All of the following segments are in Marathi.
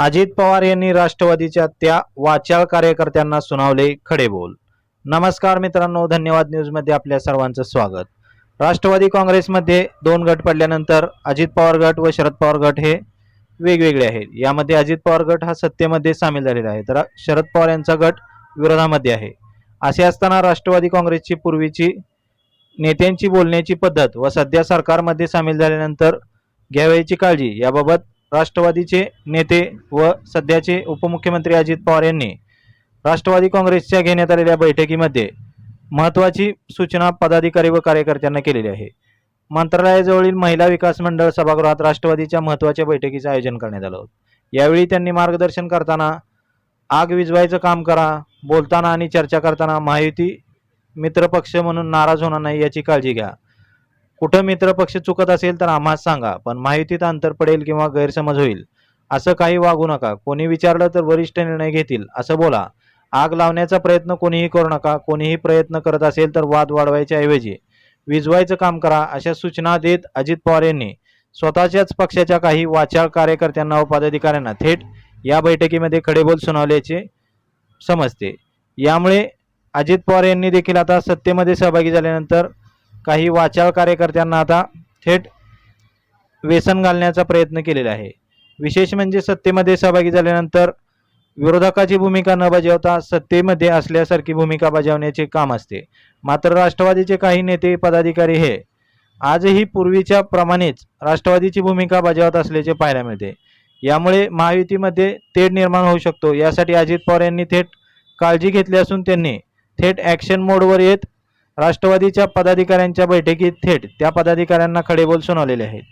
अजित पवार यांनी राष्ट्रवादीच्या त्या वाचाळ कार्यकर्त्यांना सुनावले खडे बोल नमस्कार मित्रांनो धन्यवाद न्यूजमध्ये आपल्या सर्वांचं स्वागत. राष्ट्रवादी काँग्रेसमध्ये दोन गट पडल्यानंतर अजित पवार गट व शरद पवार गट हे वेगवेगळे आहेत. यामध्ये अजित पवार गट हा सत्तेमध्ये सामील झालेला आहे तर शरद पवार यांचा गट विरोधामध्ये आहे. असे असताना राष्ट्रवादी काँग्रेसची पूर्वीची नेत्यांची बोलण्याची पद्धत व सध्या सरकारमध्ये सामील झाल्यानंतर घ्यावयाची काळजी याबाबत राष्ट्रवादीचे नेते व सध्याचे उपमुख्यमंत्री अजित पवार यांनी राष्ट्रवादी काँग्रेसच्या घेण्यात आलेल्या बैठकीमध्ये महत्त्वाची सूचना पदाधिकारी व कार्यकर्त्यांना केलेली आहे. मंत्रालयाजवळील महिला विकास मंडळ सभागृहात राष्ट्रवादीच्या महत्त्वाच्या बैठकीचं आयोजन करण्यात आलं होतं. यावेळी त्यांनी मार्गदर्शन करताना आग विझवायचं काम करा बोलताना आणि चर्चा करताना महायुती मित्रपक्ष म्हणून नाराज होणार नाही याची काळजी घ्या. कुठं मित्रपक्ष चुकत असेल तर आम्हाला सांगा पण माहितीत अंतर पडेल किंवा गैरसमज होईल. असं काही वागू नका. कोणी विचारलं तर वरिष्ठ निर्णय घेतील. असं बोला. आग लावण्याचा प्रयत्न कोणीही करू नका. कोणीही प्रयत्न करत असेल तर वाद वाढवायच्या ऐवजी. विजवायचं काम करा अशा सूचना देत अजित पवार यांनी. स्वतःच्याच पक्षाच्या काही वाचाळ कार्यकर्त्यांना व पदाधिकाऱ्यांना थेट या बैठकीमध्ये खडेबोल सुनावल्याचे समजते. यामुळे अजित पवार यांनी देखील आता सत्तेमध्ये सहभागी झाल्यानंतर काही वाचाळ कार्यकर्त्यांना आता थेट व्यसन घालण्याचा प्रयत्न केलेला आहे. विशेष म्हणजे सत्तेमध्ये सहभागी झाल्यानंतर विरोधकाची भूमिका न बजावता सत्तेमध्ये असल्यासारखी भूमिका बजावण्याचे काम असते. मात्र राष्ट्रवादीचे काही नेते पदाधिकारी हे आजही पूर्वीच्या प्रमाणेच राष्ट्रवादीची भूमिका बजावत असल्याचे पाहायला मिळते. यामुळे महायुतीमध्ये तेढ निर्माण होऊ शकतो. यासाठी अजित पवार यांनी थेट काळजी घेतली असून त्यांनी थेट ॲक्शन मोडवर येत राष्ट्रवादीच्या पदाधिकाऱ्यांच्या बैठकीत थेट त्या पदाधिकाऱ्यांना खडेबोल सुनावलेले आहेत.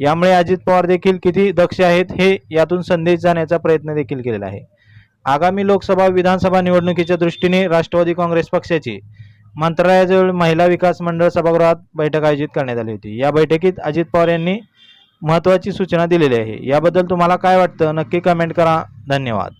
यामुळे अजित पवार देखील किती दक्ष आहेत हे यातून संदेश जाण्याचा प्रयत्न देखील केलेला आहे. आगामी लोकसभा विधानसभा निवडणुकीच्या दृष्टीने राष्ट्रवादी काँग्रेस पक्षाची मंत्रालयाजवळ महिला विकास मंडळ सभागृहात बैठक आयोजित करण्यात आली होती. या बैठकीत अजित पवार यांनी महत्त्वाची सूचना दिलेली आहे. याबद्दल तुम्हाला काय वाटतं? नक्की कमेंट करा. धन्यवाद.